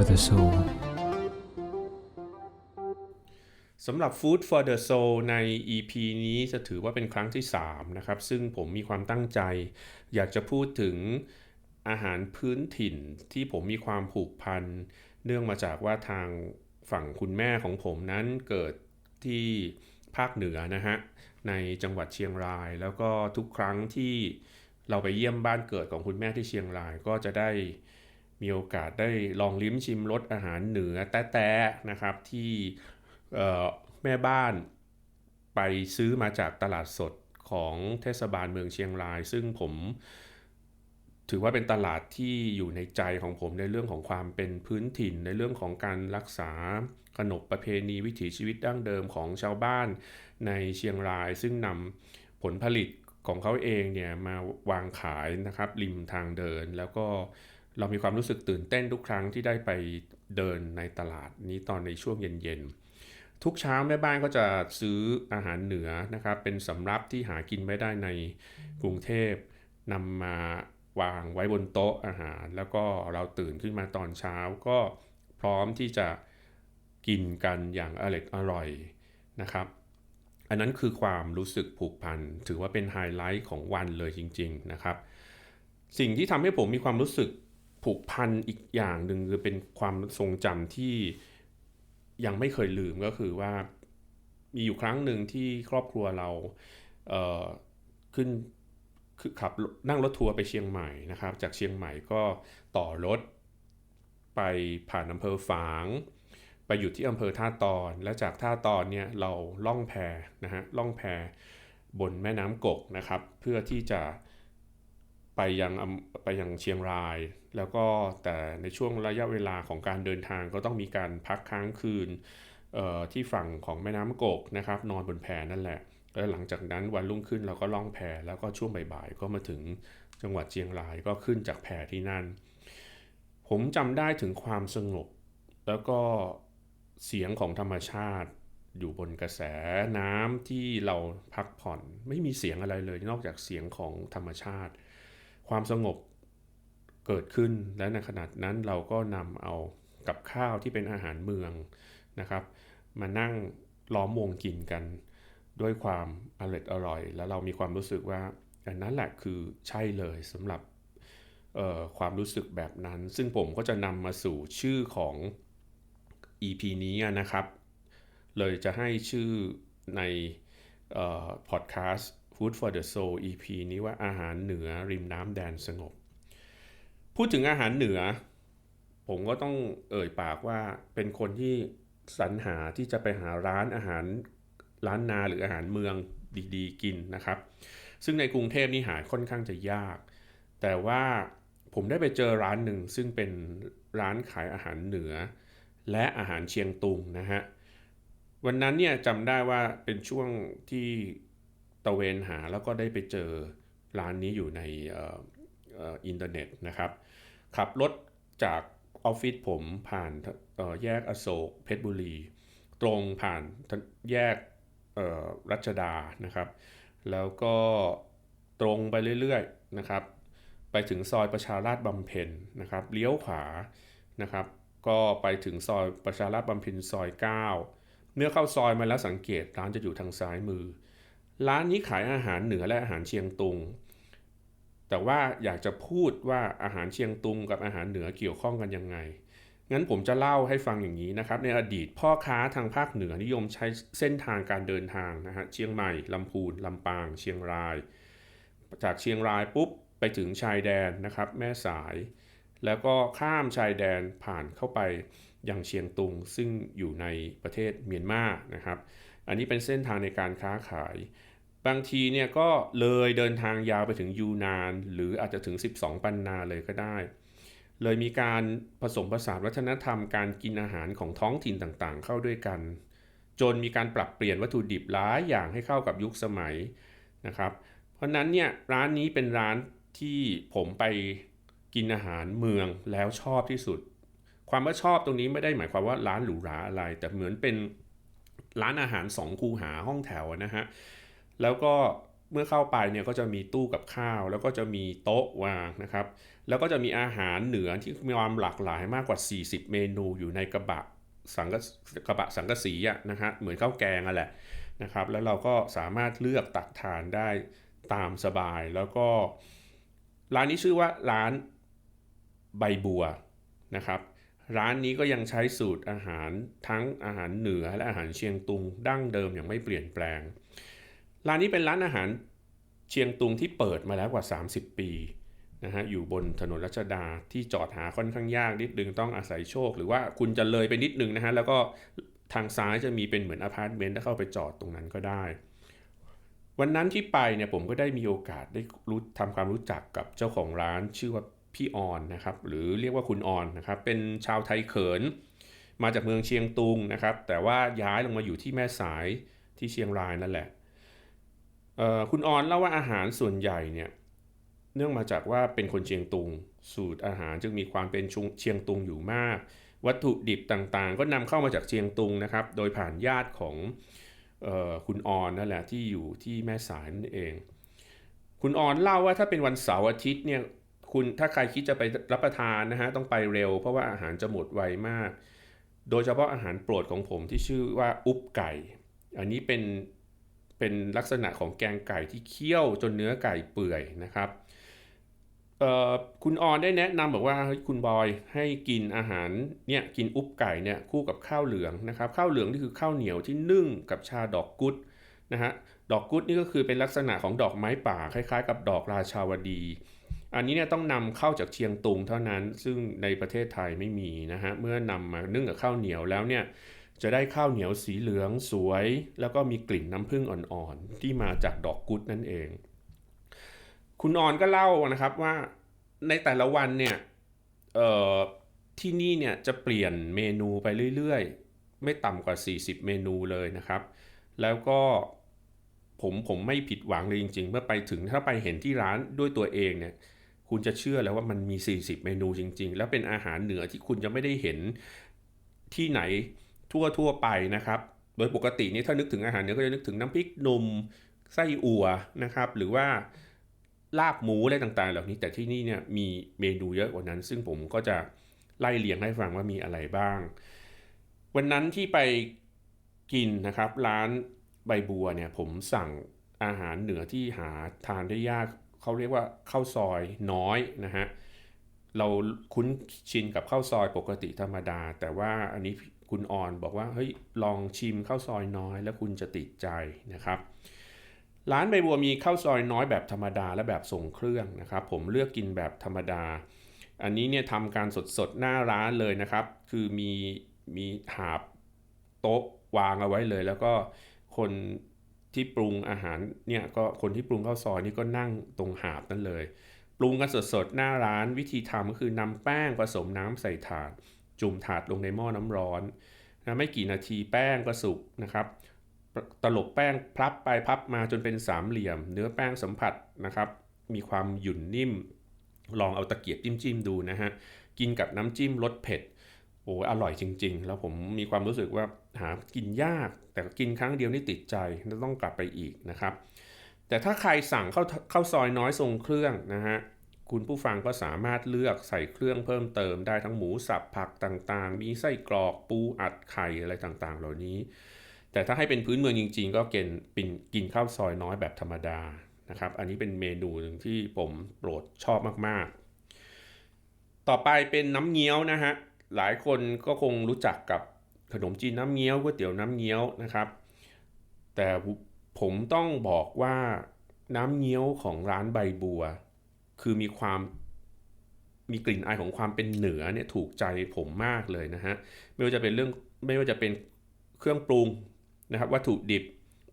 for the soul. สำหรับ Food for the Soul ใน EP นี้จะถือว่าเป็นครั้งที่ 3 นะครับ ซึ่งผมมีความตั้งใจ อยากจะพูดถึงอาหารพื้นถิ่นที่ผมมีความผูกพัน เนื่องมาจากว่าทางฝั่งคุณแม่ของผมนั้นเกิดที่ภาคเหนือนะฮะ ในจังหวัดเชียงราย แล้วก็ทุกครั้งที่เราไปเยี่ยมบ้านเกิดของคุณแม่ที่เชียงรายก็จะได้ มีโอกาสได้ลองลิ้มชิมรสอาหารเหนือแต้ๆนะครับที่แม่บ้านไปซื้อมาจากตลาดสดของเทศบาลเมืองเชียงราย ซึ่งผมถือว่าเป็นตลาดที่อยู่ในใจของผมในเรื่องของความเป็นพื้นถิ่น ในเรื่องของการรักษาขนบประเพณีวิถีชีวิตดั้งเดิมของชาวบ้านในเชียงราย ซึ่งนำผลผลิตของเขาเองเนี่ยมาวางขายนะครับริมทางเดินแล้วก็ เรามีความรู้สึกตื่นเต้นทุกครั้งที่ได้ไปเดินในตลาดนี้ตอนในช่วงเย็นๆ ทุกเช้าแม่บ้านก็จะซื้ออาหารเหนือนะครับ เป็นสำรับที่หากินไม่ได้ในกรุงเทพนำมาวางไว้บนโต๊ะอาหาร แล้วก็เราตื่นขึ้นมาตอนเช้าก็พร้อมที่จะกินกันอย่างอร่อยอร่อยนะครับ อันนั้นคือความรู้สึกผูกพัน ถือว่าเป็นไฮไลท์ของวันเลยจริง ๆนะครับ สิ่งที่ทำให้ผมมีความรู้สึก ผูกพันอีกอย่างหนึ่งคือเป็นความทรงจำที่ยังไม่เคยลืมก็คือว่ามีอยู่ครั้งหนึ่งที่ครอบครัวเราเขึ้นคือขับนั่งรถทัวร์ไปเชียงใหม่นะครับ จากเชียงใหม่ก็ต่อรถไปผ่านอำเภอฝาง ไปอยู่ที่อำเภอท่าตอน แล้วจากท่าตอนเนี่ยเราล่องแพนะฮะล่องแพบนแม่น้ำกกนะครับ เพื่อที่จะไปยังไปยังเชียงราย แล้วก็แต่ในช่วงระยะเวลาของการเดินทางก็ต้องมีการพักค้างคืนที่ฝั่งของแม่น้ำกกนะครับ นอนบนแพนั่นแหละ แล้วหลังจากนั้นวันรุ่งขึ้นเราก็ล่องแพแล้วก็ช่วงบ่ายๆ ก็มาถึงจังหวัดเชียงรายก็ขึ้นจากแพที่นั่น ผมจำได้ถึงความสงบ แล้วก็เสียงของธรรมชาติ อยู่บนกระแสน้ำที่เราพักผ่อน ไม่มีเสียงอะไรเลยนอกจากเสียงของธรรมชาติ ความสงบ เกิดขึ้นและในขณะนั้นเราก็นำเอากับข้าวที่เป็นอาหารเมืองนะครับ มานั่งล้อมวงกินกัน ด้วยความอร่อยอร่อย แล้วเรามีความรู้สึกว่าอันนั้นแหละคือใช่เลยสำหรับความรู้สึกแบบนั้น ซึ่งผมก็จะนำมาสู่ชื่อของ EP นี้นะครับ เลยจะให้ชื่อในพอดแคสต์ Food for the Soul EP นี้ว่าอาหารเหนือริมน้ำแดนสงบ พูดถึงอาหารเหนือ ผมก็ต้องเอ่ยปากว่าเป็นคนที่สรรหาที่จะไปหาร้านอาหารร้านนาหรืออาหารเมืองดีๆ กินนะครับ ซึ่งในกรุงเทพนี่หาค่อนข้างจะยาก แต่ว่าผมได้ไปเจอร้านหนึ่งซึ่งเป็นร้านขายอาหารเหนือ และอาหารเชียงตุงนะฮะวันนั้นเนี่ยจำได้ว่าเป็นช่วงที่ตะเวนหาแล้วก็ได้ไปเจอร้านนี้อยู่ใน อินเทอร์เน็ตนะครับขับรถจากออฟฟิศผมผ่านแยกอโศกเพชรบุรี ตรงผ่านแยกรัชดานะครับ แล้วก็ตรงไปเรื่อยๆนะครับ ไปถึงซอยประชาราชบำเพ็ญนะครับเลี้ยวขวานะครับ ก็ไปถึงซอยประชาราชบำเพ็ญซอย 9 เมื่อเข้าซอยมาแล้วสังเกตร้านจะอยู่ทางซ้ายมือ ร้านนี้ขายอาหารเหนือและอาหารเชียงตุง แต่ว่าอยากจะพูดว่าอาหารเชียงตุงกับอาหารเหนือเกี่ยวข้องกันยังไง งั้นผมจะเล่าให้ฟังอย่างนี้นะครับ ในอดีตพ่อค้าทางภาคเหนือนิยมใช้เส้นทางการเดินทางนะฮะเชียงใหม่ลำพูนลำปาง เชียงราย จากเชียงรายปุ๊บไปถึงชายแดนนะครับแม่สาย แล้วก็ข้ามชายแดนผ่านเข้าไปยังเชียงตุงซึ่งอยู่ในประเทศเมียนมานะครับ อันนี้เป็นเส้นทางในการค้าขาย บางทีเนี่ยก็เลยเดินทางยาวไปถึงยูนาน หรืออาจจะถึง 12 ปันนาเลยก็ได้ เลยมีการผสมผสานวัฒนธรรมการกินอาหารของท้องถิ่นต่างๆ เข้าด้วยกัน จนมีการปรับเปลี่ยนวัตถุดิบหลายอย่างให้เข้ากับยุคสมัยนะครับ เพราะนั้นเนี่ยร้านนี้เป็นร้านที่ผมไปกินอาหารเมืองแล้วชอบที่สุด ความว่าชอบตรงนี้ไม่ได้หมายความว่าร้านหรูหราอะไร แต่เหมือนเป็นร้านอาหารสองคูหาห้องแถวนะฮะ แล้วก็เมื่อเข้าไปเนี่ยก็จะมีตู้กับข้าว แล้วก็จะมีโต๊ะวางนะครับ แล้วก็จะมีอาหารเหนือที่มีความหลากหลายมากกว่า 40 เมนูอยู่ในกระบะสังกกระบะสังกะสีอะนะฮะเหมือนข้าวแกงอะแหละนะครับ แล้วเราก็สามารถเลือกตักทานได้ตามสบายแล้วก็ ร้านนี้ชื่อว่าร้านใบบัวนะครับ ร้านนี้ก็ยังใช้สูตรอาหารทั้งอาหารเหนือและอาหารเชียงตุงดั้งเดิมอย่างไม่เปลี่ยนแปลง ร้านนี้เป็นร้านอาหารเชียงตุงที่เปิดมาแล้วกว่า 30 ปีนะฮะอยู่บนถนนรัชดาที่จอดหาค่อนข้างยากนิดนึงต้องอาศัยโชค หรือว่าคุณจะเลยไปนิดนึงนะฮะแล้วก็ทางซ้ายจะมีเป็นเหมือนอพาร์ตเมนต์ถ้าเข้าไปจอดตรงนั้นก็ได้ วันนั้นที่ไปเนี่ยผมก็ได้มีโอกาสได้รู้ทำความรู้จักกับเจ้าของร้านชื่อว่าพี่ออนนะครับหรือเรียกว่าคุณออนนะครับเป็นชาวไทยเขิน มาจากเมืองเชียงตุงนะครับแต่ว่าย้ายลงมาอยู่ที่แม่สายที่เชียงรายนั่นแหละ คุณออนเล่าว่าอาหารส่วนใหญ่เนี่ยเนื่องมาจากว่าเป็นคนเชียงตุง สูตรอาหารจึงมีความเป็นเชียงตุงอยู่มาก วัตถุดิบต่างๆ ก็นำเข้ามาจากเชียงตุงนะครับ โดยผ่านญาติของออคุณออนนั่นแหละที่อยู่ที่แม่สายนั่นเอง คุณออนเล่าว่าถ้าเป็นวันเสาร์อาทิตย์เนี่ยคุณถ้าใครคิดจะไปรับประทานนะฮะต้องไปเร็ว เพราะว่าอาหารจะหมดไวมาก โดยเฉพาะอาหารโปรดของผมที่ชื่อว่าอุบไก่ อันนี้เป็น เป็นลักษณะของแกงไก่ที่เคี่ยวจนเนื้อไก่เปื่อยนะครับคุณออนได้แนะนำบอกว่าคุณบอยให้กินอาหารเนี่ยกินอุบไก่เนี่ยคู่กับข้าวเหลืองนะครับข้าวเหลืองนี่คือข้าวเหนียวที่นึ่งกับชาดอกกุดนะฮะดอกกุดนี่ก็คือเป็นลักษณะของดอกไม้ป่าคล้ายๆ กับดอกราชาวดี อันนี้เนี่ยต้องนำเข้าจากเชียงตุงเท่านั้นซึ่งในประเทศไทยไม่มีนะฮะเมื่อนำมานึ่งกับข้าวเหนียวแล้วเนี่ย จะได้ข้าวเหนียวสีเหลืองสวย แล้วก็มีกลิ่นน้ำผึ้งอ่อนๆ ที่มาจากดอกกุดนั่นเอง คุณออนก็เล่านะครับว่าในแต่ละวันเนี่ยที่นี่เนี่ยจะเปลี่ยนเมนูไปเรื่อยๆ ไม่ต่ำกว่า 40 เมนูเลยนะครับ แล้วก็ผมผมไม่ผิดหวังเลยจริงๆ เมื่อไปถึงถ้าไปเห็นที่ร้านด้วยตัวเองเนี่ยคุณจะเชื่อแล้วว่ามันมี 40 เมนูจริง ๆ แล้วเป็นอาหารเหนือที่คุณจะไม่ได้เห็นที่ไหน ทั่วๆไปนะครับ โดยปกตินี่ถ้านึกถึงอาหารเหนือก็จะนึกถึงน้ำพริกหนุ่มไส้อั่วนะครับ หรือว่าลาบหมูอะไรต่างๆ เหล่านี้แต่ที่นี่เนี่ยมีเมนูเยอะกว่านั้น ซึ่งผมก็จะไล่เลียงให้ฟังว่ามีอะไรบ้าง วันนั้นที่ไปกินนะครับ ร้านใบบัวเนี่ยผมสั่งอาหารเหนือที่หาทานได้ยากเขาเรียกว่าข้าวซอยน้อยนะฮะเราคุ้นชินกับข้าวซอยปกติธรรมดา แต่ว่าอันนี้ คุณอ่อนบอกว่าเฮ้ยลองชิมข้าวซอยน้อย แล้วคุณจะติดใจนะครับ ร้านใบบัวมีข้าวซอยน้อยแบบธรรมดาและแบบส่งเครื่องนะครับ ผมเลือกกินแบบธรรมดา อันนี้เนี่ยทำการสดๆหน้าร้านเลยนะครับ คือมีมีหาบโต๊ะวางเอาไว้เลย แล้วก็คนที่ปรุงอาหารเนี่ยก็คนที่ปรุงข้าวซอยนี่ก็นั่งตรงหาบนั่นเลย ปรุงกันสดๆหน้าร้านวิธีทำก็คือนำแป้งผสมน้ำใส่ถาด จุ่มถาดลงในหม้อน้ำร้อนนะไม่กี่นาทีแป้งก็สุกนะครับ ตลบแป้งพับไปพับมาจนเป็นสามเหลี่ยม เนื้อแป้งสัมผัสนะครับ มีความหยุ่นนิ่ม ลองเอาตะเกียบจิ้มจิ้มดูนะฮะ กินกับน้ำจิ้มรสเผ็ด โอ้อร่อยจริง ๆ แล้วผมมีความรู้สึกว่าหากินยาก แต่กินครั้งเดียวนี่ติดใจต้องกลับไปอีกนะครับ แต่ถ้าใครสั่งเข้าเข้าซอยน้อยทรงเครื่องนะฮะ คุณผู้ฟังก็สามารถเลือกใส่เครื่องเพิ่มเติมได้ทั้งหมูสับผักต่างๆ มีไส้กรอกปูอัดไข่อะไรต่างๆ เหล่านี้ แต่ถ้าให้เป็นพื้นเมืองจริง ๆ ก็เกินปินกินข้าวซอยน้อยแบบธรรมดานะครับ อันนี้เป็นเมนูหนึ่งที่ผมโปรดชอบมากๆ ต่อไปเป็นน้ำเงี้ยวนะฮะ หลายคนก็คงรู้จักกับขนมจีนน้ำเงี้ยวก๋วยเตี๋ยวน้ำเงี้ยวนะครับ แต่ผมต้องบอกว่าน้ำเงี้ยวของร้านใบบัว คือมีความมีกลิ่นอายของความเป็นเหนือเนี่ยถูกใจผมมากเลยนะฮะไม่ว่าจะเป็นเรื่องไม่ว่าจะเป็นเครื่องปรุงนะครับวัตถุดิบ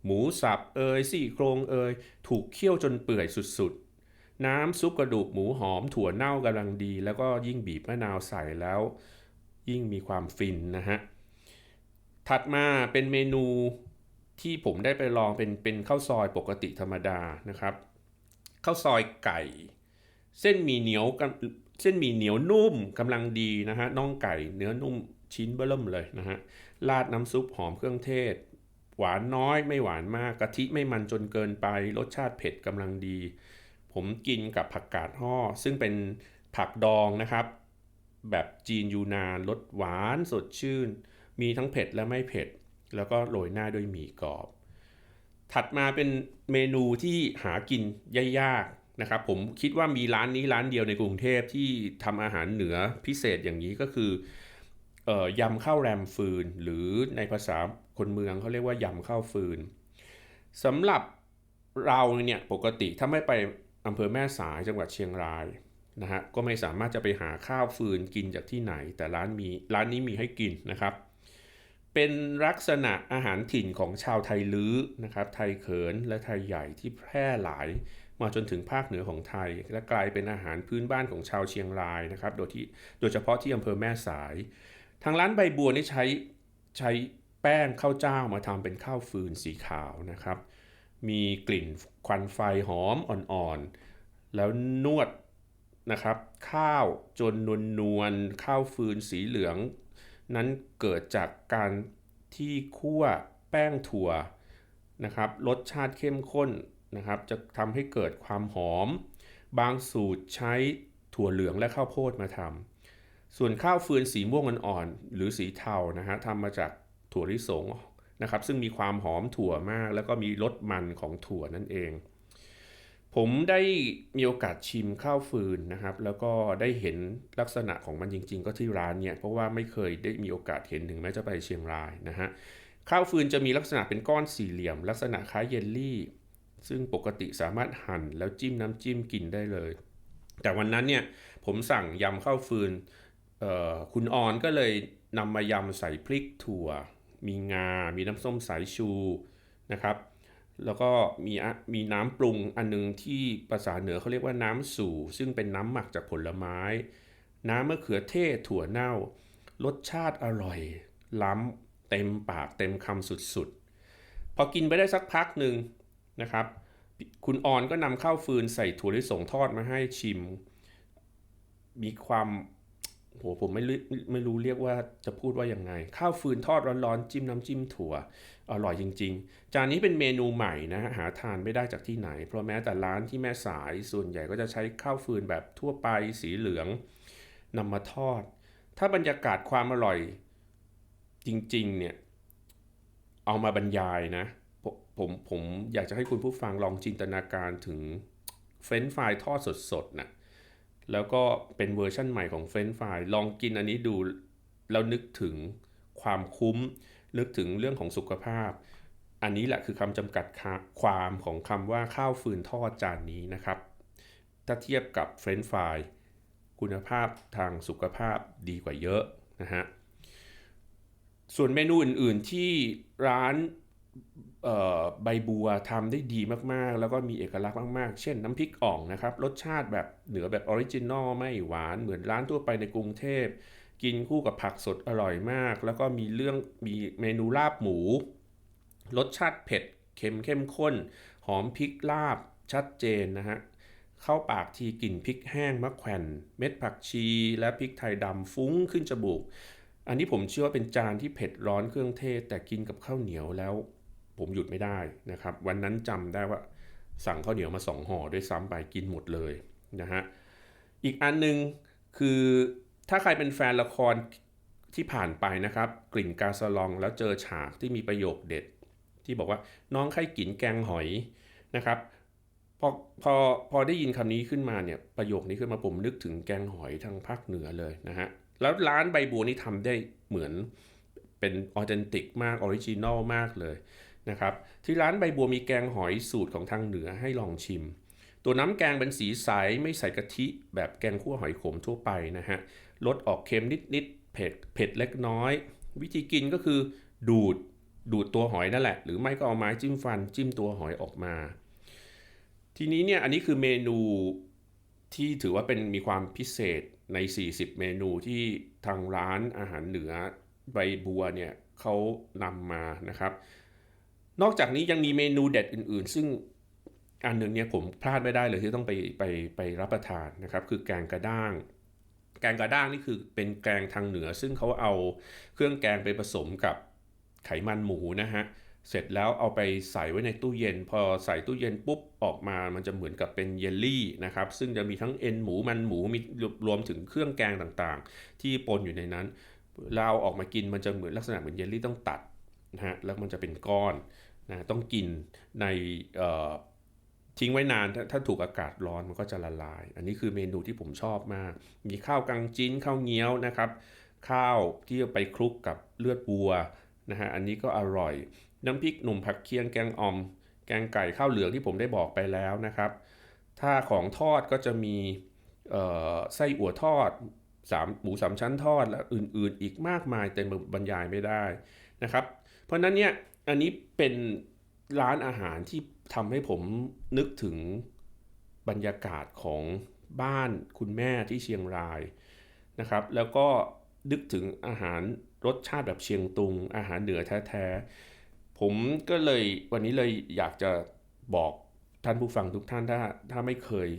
หมูสับเอยซี่โครงเอยถูกเคี่ยวจนเปื่อยสุดๆ น้ำซุปกระดูกหมูหอมถั่วเน่ากำลังดี แล้วก็ยิ่งบีบมะนาวใส่แล้ว ยิ่งมีความฟินนะฮะถัดมาเป็นเมนูที่ผมได้ไปลองเป็นเป็นข้าวซอยปกติธรรมดานะครับข้าวซอยไก่ เส้นมีเหนียวกันเส้นมีเหนียวนุ่มกำลังดีนะฮะน่องไก่เนื้อนุ่มชิ้นเบิ่มเลยนะฮะราดน้ำซุปหอมเครื่องเทศ หวานน้อยไม่หวานมากกะทิไม่มันจนเกินไป รสชาติเผ็ดกำลังดี ผมกินกับผักกาดห่อซึ่งเป็นผักดองนะครับ แบบจีนยูนานรสหวานสดชื่น มีทั้งเผ็ดและไม่เผ็ด แล้วก็โรยหน้าด้วยหมี่กรอบ ถัดมาเป็นเมนูที่หากินยาก นะครับผมคิดว่ามีร้านนี้ร้านเดียวในกรุงเทพที่ทำอาหารเหนือพิเศษอย่างนี้ก็คือเออยำข้าวแรมฟืน หรือในภาษาคนเมืองเขาเรียกว่ายำข้าวฟืนสำหรับเราเนี่ยปกติถ้าไม่ไปอำเภอแม่สายจังหวัดเชียงรายนะฮะก็ไม่สามารถจะไปหาข้าวฟืนกินจากที่ไหน แต่ร้านมีร้านนี้มีให้กินนะครับ เป็นลักษณะอาหารถิ่นของชาวไทยลื้อนะครับ ไทยเขินและไทยใหญ่ที่แพร่หลาย มาจนถึงภาคเหนือของไทย และกลายเป็นอาหารพื้นบ้านของชาวเชียงรายนะครับ โดยที่โดยเฉพาะที่อำเภอแม่สาย ทางร้านใบบัวนี่ใช้ใช้แป้งข้าวเจ้ามาทำเป็นข้าวฟืนสีขาวนะครับ มีกลิ่นควันไฟหอมอ่อนๆ แล้วนวดนะครับข้าวจนนวลนวลๆข้าวฟืนสีเหลือง นั้นเกิดจากการที่คั่วแป้งถั่วนะครับรสชาติเข้มข้น นะครับ จะทำให้เกิดความหอม บางสูตรใช้ถั่วเหลืองและข้าวโพดมาทำส่วนข้าวฟืนสีม่วงอ่อนๆหรือสีเทานะฮะทำมาจากถั่วลิสงนะครับ ซึ่งมีความหอมถั่วมาก แล้วก็มีรสมันของถั่วนั่นเอง ผมได้มีโอกาสชิมข้าวฟืนนะครับ แล้วก็ได้เห็นลักษณะของมันจริง ๆ ก็ที่ร้านเนี่ยเพราะว่าไม่เคยได้มีโอกาสเห็นถึงแม้จะไปเชียงรายนะฮะข้าวฟืนจะมีลักษณะเป็นก้อนสี่เหลี่ยม ลักษณะคล้ายเยลลี่ ซึ่งปกติสามารถหั่นแล้วจิ้มน้ำจิ้มกินได้เลย แต่วันนั้นเนี่ยผมสั่งยำข้าวฟืนคุณออนก็เลยนำมายำใส่พริกถั่ว มีงา มีน้ำส้มสายชูนะครับ แล้วก็มีมีน้ำปรุงอันนึงที่ภาษาเหนือเขาเรียกว่าน้ำสู่ ซึ่งเป็นน้ำหมักจากผลไม้ น้ำมะเขือเทศถั่วเน่า รสชาติอร่อย ล้ำเต็มปากเต็มคำสุดๆ พอกินไปได้สักพักหนึ่ง นะครับ คุณออนก็นำข้าวฟืนใส่ถั่วลิสงทอดมาให้ชิม มีความโหผมไม่รู้ไม่รู้เรียกว่าจะพูดว่ายังไง ข้าวฟืนทอดร้อนๆจิ้มน้ำจิ้มถั่ว อร่อยจริง ๆ จานนี้เป็นเมนูใหม่นะหาทานไม่ได้จากที่ไหน เพราะแม้แต่ร้านที่แม่สายส่วนใหญ่ก็จะใช้ข้าวฟืนแบบทั่วไปสีเหลืองนำมาทอด ถ้าบรรยากาศความอร่อยจริงๆเนี่ยเอามาบรรยายนะ ผมผมอยากจะให้คุณผู้ฟังลองจินตนาการถึงเฟรนฟรายทอดสดๆนะแล้วก็เป็นเวอร์ชั่นใหม่ของเฟรนฟรายลองกินอันนี้ดู แล้วนึกถึงความคุ้ม นึกถึงเรื่องของสุขภาพ อันนี้แหละคือคำจำกัดความของคำว่าข้าวฟืนทอดจานนี้นะครับ ถ้าเทียบกับเฟรนฟรายคุณภาพทางสุขภาพดีกว่าเยอะนะฮะส่วนเมนูอื่นๆที่ร้าน ใบบัวทำได้ดีมากๆ แล้วก็มีเอกลักษณ์มากๆ เช่นน้ำพริกอ่องนะครับ รสชาติแบบเหนือแบบออริจินอลไม่หวานเหมือนร้านทั่วไปในกรุงเทพ กินคู่กับผักสดอร่อยมาก แล้วก็มีเรื่องมีเมนูลาบหมู รสชาติเผ็ดเค็มเข้มข้น หอมพริกลาบชัดเจนนะฮะเข้าปากทีกลิ่นพริกแห้งมะแขวนเม็ดผักชี และพริกไทยดำฟุ้งขึ้นจมูกอันนี้ผมเชื่อว่าเป็นจานที่เผ็ดร้อนเครื่องเทศ แต่กินกับข้าวเหนียวแล้ว ผมหยุดไม่ได้นะครับ วันนั้นจำได้ว่าสั่งข้าวเหนียวมาสองห่อด้วยซ้ำไปกินหมดเลยนะฮะอีกอันนึงคือถ้าใครเป็นแฟนละครที่ผ่านไปนะครับ กลิ่นกาสลองแล้วเจอฉากที่มีประโยคเด็ด ที่บอกว่าน้องไข่กินแกงหอยนะครับพอพอพอได้ยินคำนี้ขึ้นมาเนี่ยประโยคนี้ขึ้นมาผมนึกถึงแกงหอยทางภาคเหนือเลยนะฮะแล้วร้านใบบัวนี่ทำได้เหมือนเป็นออเทนติกมากออริจินอลมากเลย นะครับที่ร้านใบบัวมีแกงหอยสูตรของทางเหนือให้ลองชิม ตัวน้ำแกงเป็นสีใสไม่ใส่กะทิแบบแกงคั่วหอยขมทั่วไปนะฮะรสออกเค็มนิดๆเผ็ดเผ็ดเล็กน้อย วิธีกินก็คือดูดดูดตัวหอยนั่นแหละ หรือไม่ก็เอาไม้จิ้มฟันจิ้มตัวหอยออกมา ทีนี้เนี่ยอันนี้คือเมนูที่ถือว่าเป็นมีความพิเศษใน 40 เมนูที่ทางร้านอาหารเหนือใบบัวเนี่ยเขานำมานะครับ นอกจากนี้ยังมีเมนูเด็ดอื่น ๆ ซึ่งอันหนึ่งเนี่ยผมพลาดไม่ได้เลยที่ต้องไปไปไปรับประทานนะครับ คือแกงกระด้าง แกงกระด้างนี่คือเป็นแกงทางเหนือ ซึ่งเขาเอาเครื่องแกงไปผสมกับไขมันหมูนะฮะเสร็จแล้วเอาไปใส่ไว้ในตู้เย็น พอใส่ตู้เย็นปุ๊บออกมามันจะเหมือนกับเป็นเยลลี่นะครับ ซึ่งจะมีทั้งเอ็นหมูมันหมูมีรวมถึงเครื่องแกงต่างๆ ที่ปนอยู่ในนั้นเราเอาออกมากินมันจะเหมือนลักษณะเหมือนเยลลี่ต้องตัด นะฮะแล้วมันจะเป็นก้อนนะต้องกินในทิ้งไว้นานถ้าถ้าถูกอากาศร้อนมันก็จะละลาย อันนี้คือเมนูที่ผมชอบมาก มีข้าวกังจิ้นข้าวเงี้ยวนะครับ ข้าวที่ไปคลุกกับเลือดวัวนะฮะอันนี้ก็อร่อย น้ำพริกหนุ่มผักเคียงแกงออม แกงไก่ข้าวเหลืองที่ผมได้บอกไปแล้วนะครับ ถ้าของทอดก็จะมีไส้อั่วทอดสามหมูสามชั้นทอดและอื่นๆ อีกมากมายแต่บรรยายไม่ได้นะครับ เพราะนั้นเนี่ยอันนี้เป็นร้านอาหารที่ทำให้ผมนึกถึงบรรยากาศของบ้านคุณแม่ที่เชียงรายนะครับ แล้วก็นึกถึงอาหารรสชาติแบบเชียงตุง อาหารเหนือแท้ๆ ผมก็เลยวันนี้เลยอยากจะบอกท่านผู้ฟังทุกท่านถ้าถ้าไม่เคย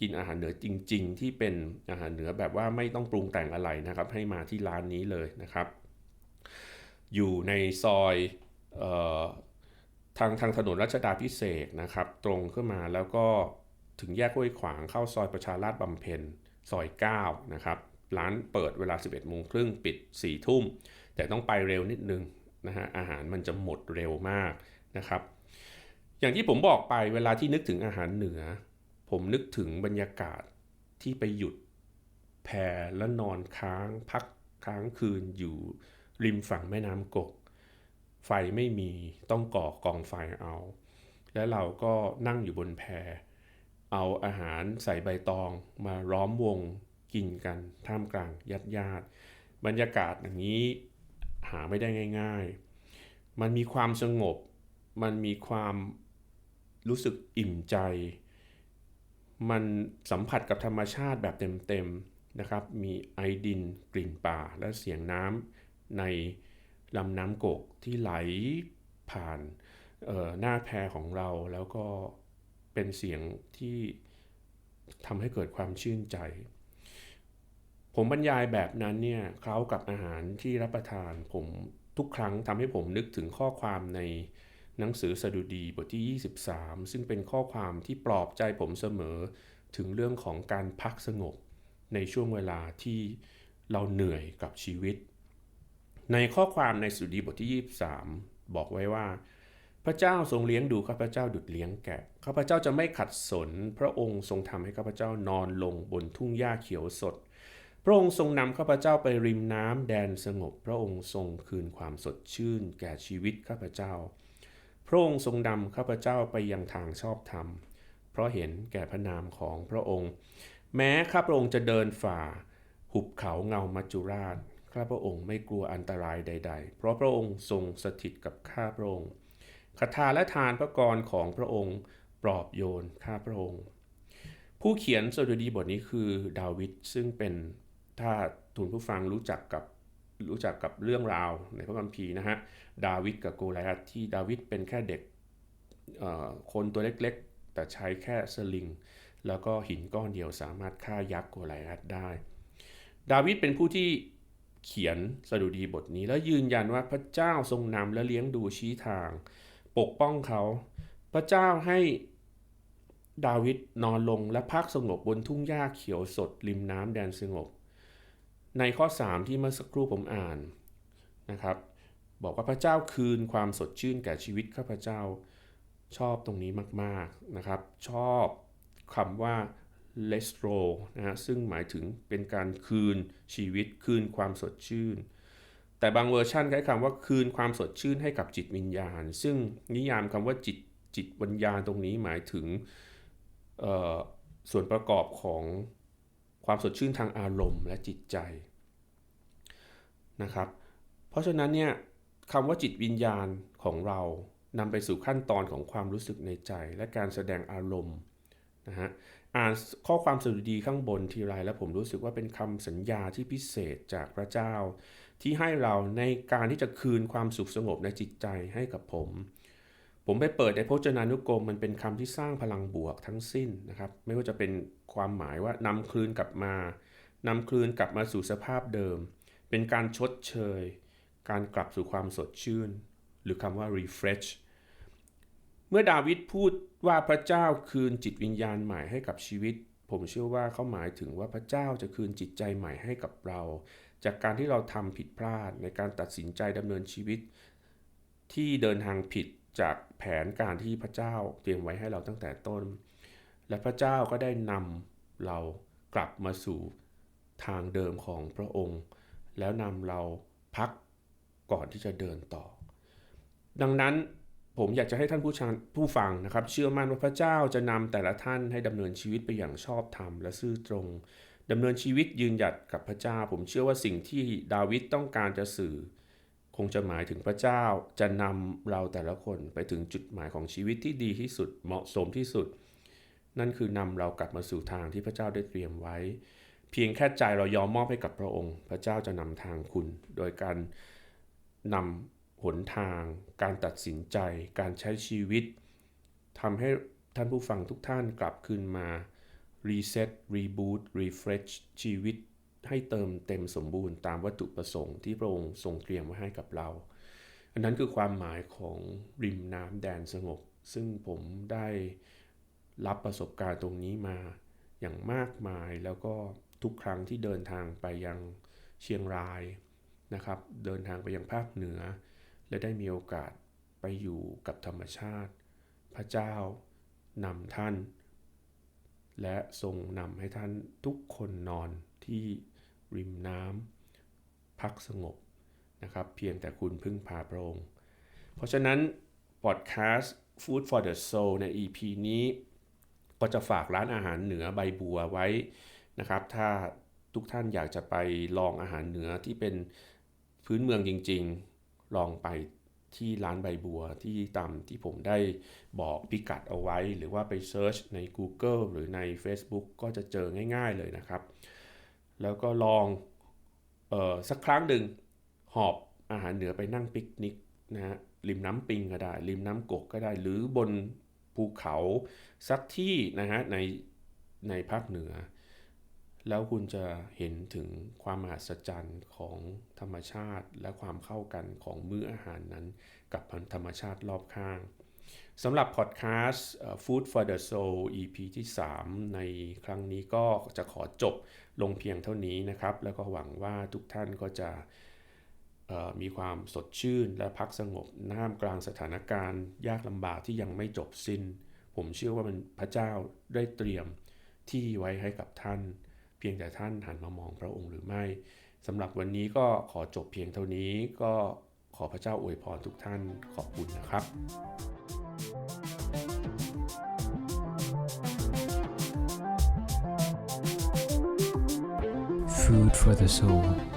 กินอาหารเหนือจริง ๆ ที่เป็นอาหารเหนือแบบว่าไม่ต้องปรุงแต่งอะไรนะครับ ให้มาที่ร้านนี้เลยนะครับ อยู่ในซอยออทางทางถนนรัชดาพิเศษนะครับ ตรงขึ้นมาแล้วก็ถึงแยกห้วยขวางเข้าซอยประชาราชบำเพ็ญซอย 9 นะครับ ร้านเปิดเวลา 11โมงครึ่งปิด 4 ทุ่ม แต่ต้องไปเร็วนิดนึงนะฮะอาหารมันจะหมดเร็วมากนะครับ อย่างที่ผมบอกไปเวลาที่นึกถึงอาหารเหนือ ผมนึกถึงบรรยากาศที่ไปหยุดแพแล้วนอนค้างพักค้างคืนอยู่ ริมฝั่งแม่น้ำกก ไฟไม่มีต้องก่อกองไฟเอา แล้วเราก็นั่งอยู่บนแพ เอาอาหารใส่ใบตองมาล้อมวงกินกันท่ามกลางญาติญาติบรรยากาศอย่างนี้หาไม่ได้ง่าย ๆ มันมีความสงบ มันมีความรู้สึกอิ่มใจ มันสัมผัสกับธรรมชาติแบบเต็มๆนะครับ มีไอดินกลิ่นป่าและเสียงน้ำ ในลำน้ำกกที่ไหลผ่านหน้าแพของเราแล้วก็เป็นเสียงที่ทำให้เกิดความชื่นใจ ผมบรรยายแบบนั้นเนี่ยเคล้ากับอาหารที่รับประทานผมทุกครั้งทำให้ผมนึกถึงข้อความในหนังสือสดุดีบทที่ 23 ซึ่งเป็นข้อความที่ปลอบใจผมเสมอถึงเรื่องของการพักสงบในช่วงเวลาที่เราเหนื่อยกับชีวิต ในข้อความในสุดีบทที่ 23 บอกไว้ว่า พระเจ้าทรงเลี้ยงดูข้าพเจ้าดุดเลี้ยงแกะข้าพเจ้าจะไม่ขัดสน พระองค์ทรงทำให้ข้าพเจ้านอนลงบนทุ่งหญ้าเขียวสด พระองค์ทรงนำข้าพเจ้าไปริมน้ำแดนสงบ พระองค์ทรงคืนความสดชื่น แก่ชีวิตข้าพเจ้า พระองค์ทรงนำข้าพเจ้าไปยังทางชอบธรรม เพราะเห็นแก่พระนามของพระองค์ แม้ข้าพระองค์จะเดินฝ่า หุบเขาเงามัจจุราช ข้าพระองค์ไม่กลัวอันตรายใด ๆ เพราะพระองค์ทรงสถิตกับข้าพระองค์คาถาและทานพระกรของพระองค์ปลอบโยนข้าพระองค์ ผู้เขียนสดุดีบทนี้คือดาวิดซึ่งเป็นถ้าทุนผู้ฟังรู้จักกับรู้จักกับเรื่องราวในพระคัมภีร์นะฮะดาวิดกับโกลิอัตที่ดาวิดเป็นแค่เด็กคนตัวเล็กๆ แต่ใช้แค่สลิง แล้วก็หินก้อนเดียวสามารถฆ่ายักษ์โกลิอัตได้ ดาวิดเป็นผู้ที่ เขียนสดุดีบทนี้ แล้วยืนยันว่าพระเจ้าทรงนำและเลี้ยงดูชี้ทาง ปกป้องเขา พระเจ้าให้ดาวิดนอนลงและพักสงบบนทุ่งหญ้าเขียวสดริมน้ำแดนสงบ ในข้อ 3 ที่เมื่อสักครู่ผมอ่านนะครับ บอกว่าพระเจ้าคืนความสดชื่นแก่ชีวิตข้าพเจ้าชอบตรงนี้มาก ๆนะครับ ชอบคำว่า l e s t r o นะฮะซึ่งหมายถึงเป็นการคืนชีวิตคืนความสดชื่น แต่บางเวอร์ชันใช้คำว่าคืนความสดชื่นให้กับจิตวิญญาณ ซึ่งนิยามคำว่าจิตจิตวิญญาณตรงนี้หมายถึงส่วนประกอบของความสดชื่นทางอารมณ์และจิตใจนะครับ เพราะฉะนั้นเนี่ยคำว่าจิตวิญญาณของเรานำไปสู่ขั้นตอนของความรู้สึกในใจ และการแสดงอารมณ์นะฮะ อ่านข้อความสดุดีข้างบนทีไรแล้วผมรู้สึกว่าเป็นคำสัญญาที่พิเศษจากพระเจ้า ที่ให้เราในการที่จะคืนความสุขสงบในจิตใจให้กับผม ผมไปเปิดในพจนานุกรมมันเป็นคำที่สร้างพลังบวกทั้งสิ้นนะครับ ไม่ว่าจะเป็นความหมายว่านำคืนกลับมานำคืนกลับมาสู่สภาพเดิม เป็นการชดเชย การกลับสู่ความสดชื่น หรือคำว่า refresh เมื่อดาวิดพูดว่าพระเจ้าคืนจิตวิญญาณใหม่ให้กับชีวิต ผมเชื่อว่าเขาหมายถึงว่าพระเจ้าจะคืนจิตใจใหม่ให้กับเรา จากการที่เราทำผิดพลาดในการตัดสินใจดำเนินชีวิต ที่เดินทางผิดจากแผนการที่พระเจ้าเตรียมไว้ให้เราตั้งแต่ต้น และพระเจ้าก็ได้นำเรากลับมาสู่ทางเดิมของพระองค์ แล้วนำเราพักก่อนที่จะเดินต่อ ดังนั้น ผมอยากจะให้ท่านผู้ชมผู้ฟังนะครับ เชื่อมั่นว่าพระเจ้าจะนำแต่ละท่านให้ดำเนินชีวิตไปอย่างชอบธรรมและซื่อตรงดำเนินชีวิตยืนหยัดกับพระเจ้า ผมเชื่อว่าสิ่งที่ดาวิดต้องการจะสื่อ คงจะหมายถึงพระเจ้าจะนำเราแต่ละคนไปถึงจุดหมายของชีวิตที่ดีที่สุดเหมาะสมที่สุด นั่นคือนำเรากลับมาสู่ทางที่พระเจ้าได้เตรียมไว้ เพียงแค่ใจเรายอมมอบให้กับพระองค์ พระเจ้าจะนำทางคุณ โดยการนำ หนทาง การตัดสินใจ การใช้ชีวิตทำให้ท่านผู้ฟังทุกท่านกลับคืนมา reset reboot refresh ชีวิตให้เติมเต็มสมบูรณ์ตามวัตถุประสงค์ที่พระองค์ทรงเตรียมไว้ให้กับเรา อันนั้นคือความหมายของริมน้ำแดนสงบ ซึ่งผมได้รับประสบการณ์ตรงนี้มาอย่างมากมายแล้วก็ทุกครั้งที่เดินทางไปยังเชียงรายนะครับ เดินทางไปยังภาคเหนือ และได้มีโอกาสไปอยู่กับธรรมชาติ พระเจ้านำท่าน และทรงนำให้ท่านทุกคนนอนที่ริมน้ำพักสงบนะครับ เพียงแต่คุณพึ่งพาพระองค์ เพราะฉะนั้นพอดแคสต์ Food for the Soul ใน EP นี้ ก็จะฝากร้านอาหารเหนือใบบัวไว้นะครับ ถ้าทุกท่านอยากจะไปลองอาหารเหนือที่เป็นพื้นเมืองจริง ลองไปที่ร้านใบบัวที่ตามที่ผมได้บอกพิกัดเอาไว้ หรือว่าไปเซิร์ชใน Google หรือใน Facebook ก็จะเจอง่ายๆเลยนะครับ แล้วก็ลองออสักครั้งหนึ่งหอบอาหารเหนือไปนั่งปิกนิกนะฮะริมน้ำปิงก็ได้ ริมน้ำกกก็ได้ หรือบนภูเขาสักที่นะฮะในในภาคเหนือ แล้วคุณจะเห็นถึงความมหัศจรรย์ของธรรมชาติ และความเข้ากันของมื้ออาหารนั้น กับธรรมชาติรอบข้างสำหรับพอดแคสต์ Food for the Soul EP ที่ 3 ในครั้งนี้ก็จะขอจบลงเพียงเท่านี้นะครับ แล้วก็หวังว่าทุกท่านก็จะมีความสดชื่นและพักสงบน่ามกลางสถานการณ์ ยากลำบากที่ยังไม่จบสิน้น ผมเชื่อว่ามันพระเจ้าได้เตรียมที่ไว้ให้กับท่าน เพียงแต่ท่านหันมามองพระองค์หรือไม่สำหรับวันนี้ก็ขอจบเพียงเท่านี้ก็ขอพระเจ้าอวยพรทุกท่านขอบคุณนะครับ Food for the soul.